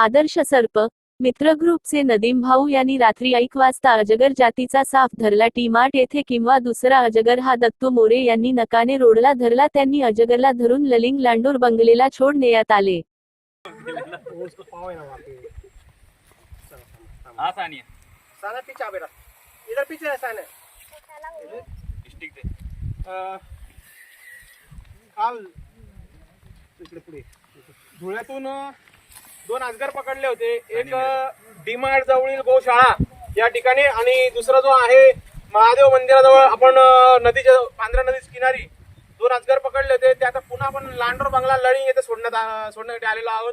आदर्श सर्प मित्र ग्रुपचे नदीम भाऊ यांनी रात्री एक वाजता अजगर जातीचा साप धरला टीमार्ट येथे किंवा दुसरा अजगर हा दत्तू मोरे यांनी नकाने रोडला धरला त्यांनी अजगरला धरून ललिंग लांडोर बंगलेला छोड नेण्यात आले. धुळ्यातून दोन अजगर पकडले होते. एक डीमार्ट जवळील गोशाळा या ठिकाणी आणि दुसरा जो आहे महादेव मंदिराजवळ आपण नदीच्या पांढऱ्या नदीच्या किनारी दोन अजगर पकडले होते. ते आता पुन्हा आपण लांडोर बंगला लळी येथे सोडण्यात सोडण्यासाठी आलेलो आहोत.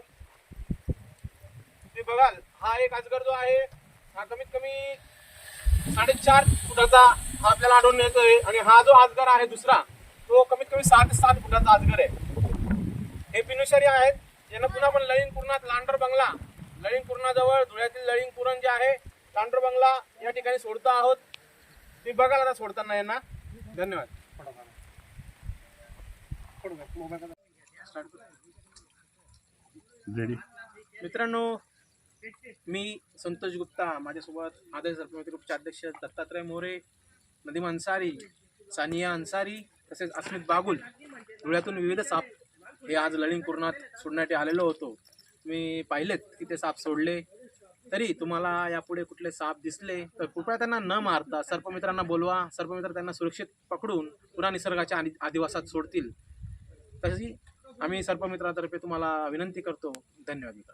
तुम्ही बघाल हा एक अजगर जो आहे हा कमीत कमी साडेचार फुटाचा हा आपल्याला आढळून येतोय. आणि हा जो अजगर आहे दुसरा तो कमीत कमी सहा ते सात फुटाचा अजगर आहे. हे पिनुशरी आहेत. यांना पुन्हा पण लळिंग पूर्णात लांडर बंगला. लळिंग पूर्णाजवळ धुळ्यातील लळिंग पूरण जे आहे लांडर बंगला या ठिकाणी सोडतो आहोत. तुम्ही बघाल आता सोडताना यांना. धन्यवाद. मित्रांनो मी संतोष गुप्ता माझ्यासोबत आदर्श सरपंच ग्रुपचे अध्यक्ष दत्तात्रय मोरे नदीम अन्सारी सानिया अन्सारी तसेच अस्मित बागुल धुळ्यातून विविध साप हे आज लळिंगपूर्णात सोडण्यासाठी आलेलो होतो. मी पाहिलेत की ते साप सोडले. तरी तुम्हाला यापुढे कुठले साप दिसले? तर कृपया त्यांना न मारता सर्पमित्रांना बोलवा. सर्पमित्र त्यांना सुरक्षित पकडून पुन्हा निसर्गाच्या आदि- आदिवासात सोडतील. तशी आम्ही सर्पमित्रातर्फे तुम्हाला विनंती करतो. धन्यवाद मित्र